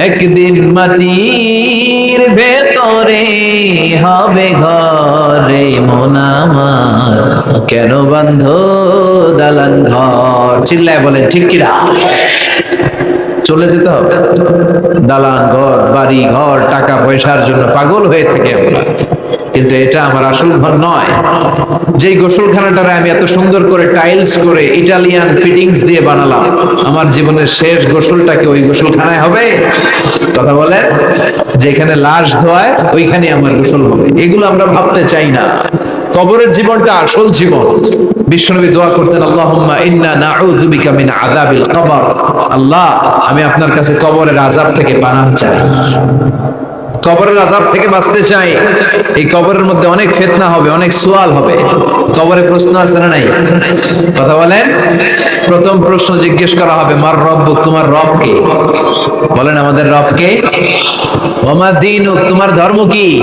একদিন মাটির ভেতরে হবে ঘরে মোনামার কেন বন্ধ দালান ঘর? চিল্লায় বলেন ঠিক কিরা চলে যেতে হবে। দালান ঘর, বাড়ি ঘর, টাকা পয়সার জন্য পাগল হয়ে থাকি আমরা কিন্তু এটা আমার আসল ঘর নয়। যেই গোসলখানাটারে আমি এত সুন্দর করে টাইলস করে ইটালিয়ান ফিটিংস দিয়ে বানালাম, আমার জীবনের শেষ গোসলটাকে ওই গোসলখানায় হবে? কথা বলেন, যেখানে লাশ ধোয়ায় ওইখানে আমার গোসল হবে। এগুলো আমরা ভাবতে চাই না। কবরের জীবনটা আসল জীবন। বিশ্বনবী দোয়া করতেন, আল্লাহুম্মা ইন্না নাউযু বিকা মিন আযাবিল কবর। আল্লাহ, আমি আপনার কাছে কবরের আযাব থেকে পানাহ চাই। কবরের আযাব থেকে বাঁচতে চাই। এই কবরের মধ্যে অনেক ফিতনা হবে, অনেক সুয়াল হবে। কবরে প্রশ্ন আছে না নাই? কথা বলেন। প্রথম প্রশ্ন জিজ্ঞেস করা হবে, মার রব, তোমার রব কে? বলেন, আমাদের রব কে? ওমা দিনুক, তোমার ধর্ম কি?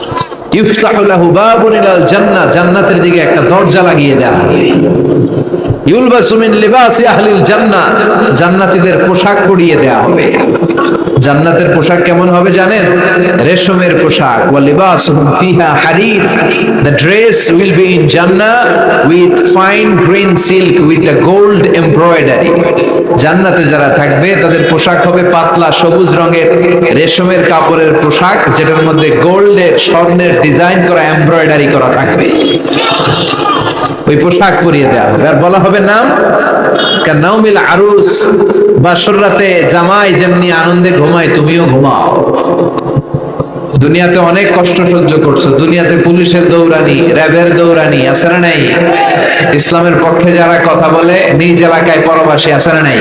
ইফতাহু লাহু বাবুন ইলাল জান্নাহ জান্নাতের দিকে একটা দরজা লাগিয়ে দেওয়া হবে পোশাক পরিয়ে দেওয়া হবে। জান্নাতের পোশাক কেমন হবে জানেন? রেশমের পোশাক। দ্য দ্য জান্নাতে যারা থাকবে, তাদের পোশাক হবে পাতলা সবুজ রঙের। রেশমের কাপড়ের পোশাক, যেটার মধ্যে গোল্ডের, স্বর্ণের ডিজাইন করা এমব্রয়ডারি করা থাকবে। ওই পোশাক পরিয়ে হবে। আর বলা হবে নাম? নাউমিল আরুস। বাসর রাতে জামাই যেমনি আনন্দে ঘুমায়, তুমিও ঘুমাও। দুনিয়াতে অনেক কষ্ট সহ্য করছ। দুনিয়াতে পুলিশের দৌড়ানি, র্যাবের দৌড়ানি না নাই? ইসলামের পক্ষে যারা কথা বলে, নিজ এলাকায় পরবাসী না নাই?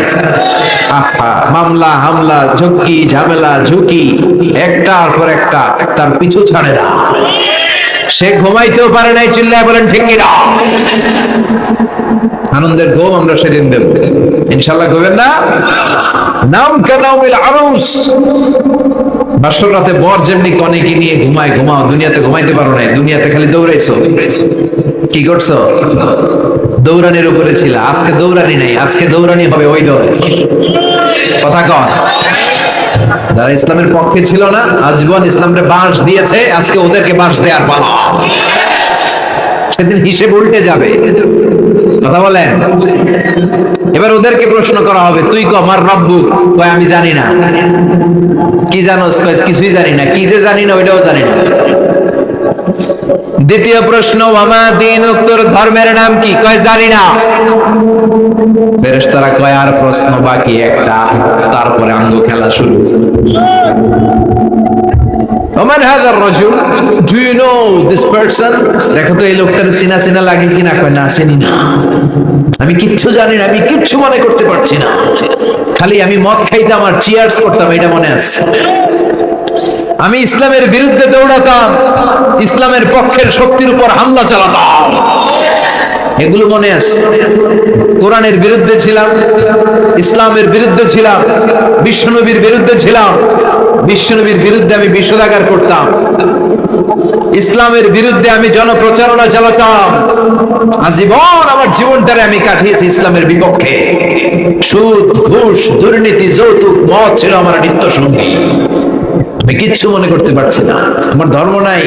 মামলা, হামলা ঝুঁকি ঝামেলা, ঝুঁকি, একটার পর একটা, তার পিছু ছাড়ে না। সে ঘুমাইতেও পারে নাই, চিল্লায় বলেন, ঠিক আনন্দের ঘুম আমরা সেদিন দেব। ইনশাল্লাহ ঘুমেন না? নাম কেন আরুস। বাসর রাতে বর যেমনি কনেকে নিয়ে ঘুমায়, ঘুমাও, দুনিয়াতে ঘুমাইতে পারো নাই, দুনিয়াতে খালি দৌড়াইছো। কি করছ? দৌড়ানির উপরে ছিল, আজকে দৌড়ানি নাই, আজকে দৌড়ানি হবে ওই দৌড়ে কথা কন। যারা ইসলামের পক্ষে ছিল না, আজীবন ইসলামকে বাঁশ দিয়েছে, আজকে ওদেরকে বাঁশ দেওয়ার পালা। সেদিন হিসেব উল্টে যাবে। কথা বলেন? এবার ওদেরকে প্রশ্ন করা হবে, তুই ক আমার রব্বু? কয়, আমি জানি না। কি জানোস কয়, কিছুই জানি না। কি যে জানি না, ওইটাও জানি না। দ্বিতীয় প্রশ্ন আমা দিন উত্তর ধর্মের নাম কি? কয়, জানি না। ফেরেশতারা কয়, আর প্রশ্ন বাকি একটা। তারপরে আঙ্গ খেলা শুরু। ওমান হাদার রাজুল do you know this person দেখো তো এই লোকটার চিনা চিনা লাগে কিনা কয়, না চিনি না। আমি কিচ্ছু জানি না, আমি কিচ্ছু মনে করতে পারছি না। খালি আমি মদ খাইতাম আর চিয়ার্স করতাম, এটা মনে আছে। আমি ইসলামের বিরুদ্ধে দৌড়াতাম, ইসলামের পক্ষের শক্তির উপর হামলা চালাতাম। এগুলো মনে আছে। কোরআনের বিরুদ্ধে ছিলাম, ইসলামের বিরুদ্ধে ছিলাম বিশ্বনবীর বিরুদ্ধে ছিলাম। বিশ্বনবীর বিরুদ্ধে আমি বিষোদাগার করতাম। ইসলামের বিরুদ্ধে আমি জনপ্রচারণা চালাতাম। আজীবন আমার জীবনটারে আমি কাটিয়েছি ইসলামের বিপক্ষে। সুদ, ঘুষ, দুর্নীতি, যৌতুক, মদ ছিল আমার নিত্য সঙ্গী আমি কিচ্ছু মনে করতে পারছি না। আমার ধর্ম নাই।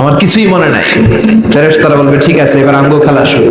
আমার কিছুই মনে নাই। তারা বলবে, ঠিক আছে, এবার আঙ্গ খেলা শুরু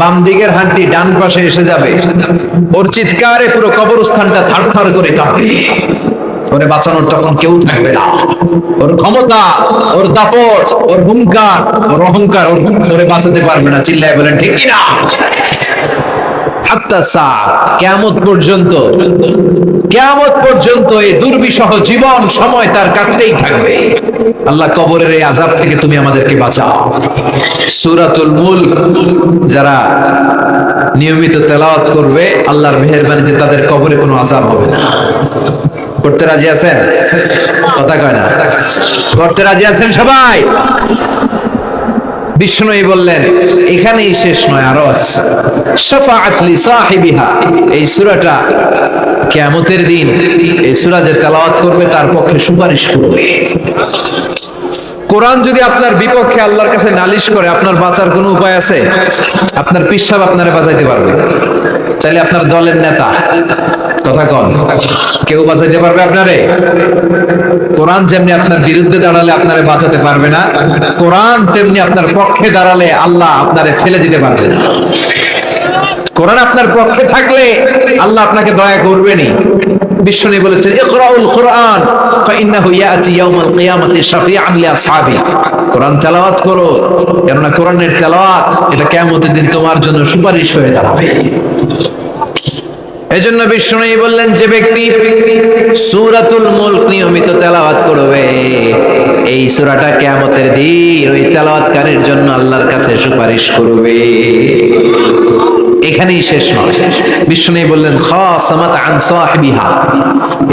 বাম দিকের হাড্ডি ডান পাশে এসে যাবে। ওর চিৎকারে পুরো কবরস্থানটা থার থার করে কাঁপবে। ওরে বাঁচানোর তখন কেউ থাকবে না। ওর ক্ষমতা, ওর দাপট, ওর হুঙ্কার ওর অহংকার, ওর ওরে বাঁচাতে পারবে না। চিল্লায় বলেন ঠিক কিনা কেয়ামত পর্যন্ত কেয়ামত পর্যন্ত এই দুর্বিষহ জীবন সময় তার কাটতেই থাকবে। আল্লাহ কবরের এই আজাব থেকে তুমি আমাদেরকে বাঁচাও। সূরাতুল মুলক যারা নিয়মিত তেলাওয়াত করবে, আল্লাহর মেহেরবানিতে তাদের কবরে কোনো আজাব হবে না। করতে রাজি আছেন? কথা কয় না। করতে রাজি আছেন সবাই? বিষ্ণুই বললেন, এখানেই শেষ নয়, আরও আছে। শাফাআত লি সাহিবিহা। এই সূরাটা কিয়ামতের দিন এই সূরা যে তেলাওয়াত করবে, তার পক্ষে সুপারিশ করবে। কোরআন যদি আপনার বিপক্ষে আল্লাহর কাছে নালিশ করে, আপনার বাঁচার কোনো উপায় আছে? আপনার পিসাব আপনারে বাঁচাইতে পারবে। চাইলে আপনার দলের নেতা কথা কন কেউ বাঁচাইতে পারবে আপনারে? কোরআন যেমনি আপনার বিরুদ্ধে দাঁড়ালে আপনারে বাঁচাতে পারবে না, কোরআন তেমনি আপনার পক্ষে দাঁড়ালে আল্লাহ আপনারে ফেলে দিতে পারবে না। কোরআন আপনার পক্ষে থাকলে আল্লাহ আপনাকে দয়া করবেনই। বিশ্বনী সুপারিশ হয়ে দাঁড়াবে। এজন্য বিষ্ণু বললেন, যে ব্যক্তি সূরাতুল মুলক নিয়মিত তেলাওয়াত করবে, এই সুরাটা কিয়ামতের দিন ওই তেলাওয়াতকারীর জন্য আল্লাহর কাছে সুপারিশ করবে। এখানেই শেষ নয়। বিষ্ণু বললেন খাসামাত আন সাহিবিহা।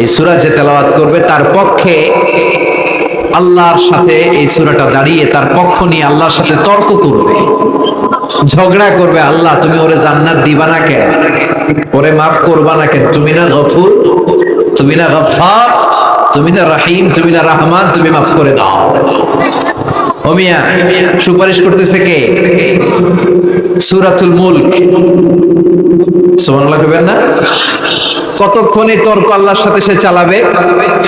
এই সূরা যে তেলাওয়াত করবে, তার পক্ষে আল্লাহর সাথে এই সূরাটা দাঁড়িয়ে তার পক্ষ নিয়ে আল্লাহর সাথে তর্ক করবে। ঝগড়া করবে, আল্লাহ, তুমি ওরে জান্নাত দিবা না কেন? ওরে মাফ করবা না কেন? তুমি না গফুর, তুমি না গফফার, তুমি না রাহিম, তুমি না রহমান, তুমি মাফ করে দাও। ও মিয়া, সুপারিশ করতেছে কে? সুরাতুল মুলক। সুবহানাল্লাহ কইবেন না? কতক্ষণে তর্ক আল্লাহর সাথে সে চালাবে,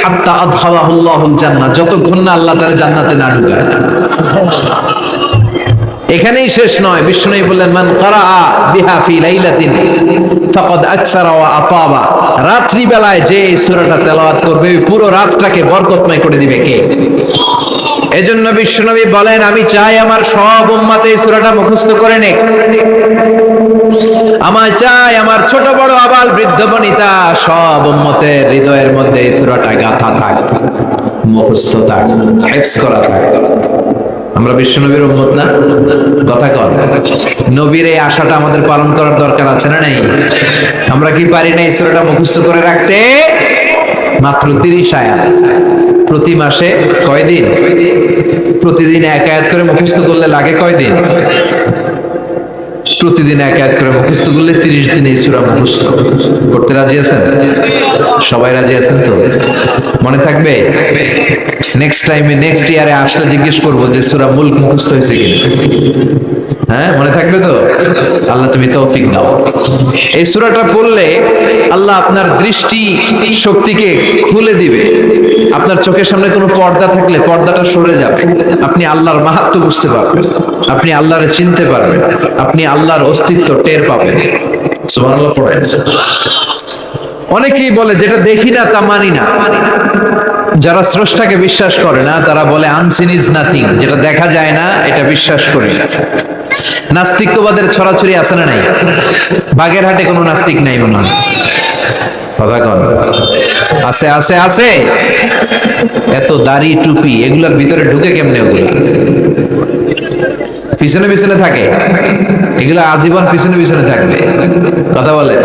হাত্তা আদখালাহুল্লাহুল জান্নাহ, যতক্ষণ না আল্লাহ তার জান্নাতে না ঢুকায়। এখানেই শেষ নয়। বিষ্ণু বললেন, মান কারা বিহা ফি লাইলাতিন ফাকাদ আকসারা ওয়া আতাবা। রাত্রি বেলায় যে সূরাটা তেলাওয়াত করবে পুরো রাতটাকে বরকতময় করে দিবে কে? এজন্য বিশ্বনবী বলেন, আমি চাই আমার সব উম্মাতে এই সূরাটা মুখস্থ করে নে আমার চাই আমার ছোট বড় আবাল বৃদ্ধ বনিতা সব উম্মতের হৃদয়ের মধ্যে এই সূরাটা গাথা থাক, মুখস্থ থাক, হেফজ করা থাক। আমরা বিশ্বনবীর উম্মত না? কথা কর নবীর এই আশাটা আমাদের পালন করার দরকার আছে না নেই? আমরা কি পারি না এই সূরাটা মুখস্থ করে রাখতে? মাত্র তিরিশ আয়াত। প্রতি মাসে কয়দিন? প্রতিদিন এক আয়াত করে মুখস্থ করলে লাগে কয়দিন? প্রতিদিন এক আয়াত করে মুখস্থ করলে তিরিশ দিনে সূরা মুখস্থ। করতে রাজি আছেন? সবাই রাজি আছেন তো? মনে থাকবে? নেক্সট টাইমে নেক্সট ইয়ারে আসলে জিজ্ঞেস করব যে সূরা মুলক মুখস্থ হয়েছে কিনা। হ্যাঁ মনে থাকবে তো? আল্লাহ তুমি তৌফিক দাও। এই সূরাটা পড়লে আল্লাহ আপনার দৃষ্টি শক্তিকে খুলে দিবে। আপনার চোখের সামনে কোনো পর্দা থাকলে পর্দাটা সরে যাবে। আপনি আল্লাহর মাহাত্ম বুঝতে পারবেন। আপনি আল্লাহরে চিনতে পারবেন। আপনি আল্লাহর অস্তিত্ব টের পাবেন। সুবহানাল্লাহ পড়ে অনেকেই বলে, যেটা দেখি না, তা মানি না। যারা স্রষ্টাকে বিশ্বাস করে না, তারা বলে আনসিন ইজ নাথিং যেটা দেখা যায় না, এটা বিশ্বাস করি না। নাস্তিকবাদের ছড়াছড়ি আছে না নাই? বাগের হাটে কোনো নাস্তিক নাই মনে আছে আছে আছে। এত দাড়ি, টুপি, এগুলোর ভিতরে ঢুকে কেমনে ওগুলো? পিছনে পিছনে থাকে। এগুলো আজীবন পিছনে পিছনে থাকবে। কথা বলে।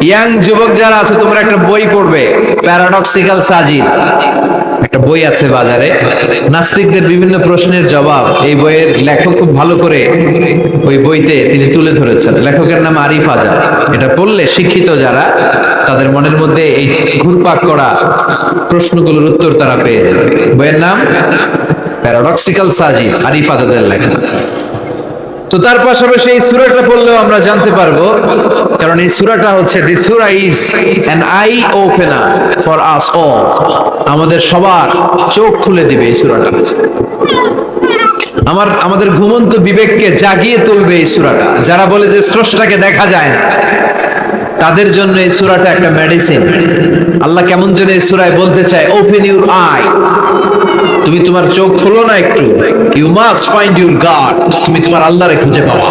ইয়াং যুবক যারা আছে, তোমরা একটা বই পড়বে প্যারাডক্সিক্যাল সাজিদ একটা বই আছে বাজারে। নাস্তিকদের বিভিন্ন প্রশ্নের জবাব এই বইয়ের লেখক খুব ভালো করে ওই বইতে তিনি তুলে ধরেছেন। লেখকের নাম আরিফ আজাদ। এটা পড়লে শিক্ষিত যারা, তাদের মনের মধ্যে এই ঘুরপাক করা প্রশ্নগুলোর উত্তর তারা পেয়ে যাবে। বইয়ের নাম প্যারাডক্সিক্যাল সাজি আরিফ আজাদের লেখা। তো তার পাশাপাশি এই সুরাটা পড়লেও আমরা জানতে পারব, কারণ এই সুরাটা হচ্ছে দি সুরা is an eye opener for us all আমাদের সবার চোখ খুলে দিবে এই সুরাটা। আমার, আমাদের ঘুমন্ত বিবেককে জাগিয়ে তুলবে এই সুরাটা। যারা বলে যে স্রষ্টাকে দেখা যায় না তাদের জন্য এই সুরাটা একটা মেডিসিন আল্লাহ কেমন যেন এই সুরায় বলতে চায় ওপেন ইউর আই তুমি তোমার চোখ খোলো না একটু। You must find your God তুমি তোমার আল্লাহরে খুঁজে পাওয়া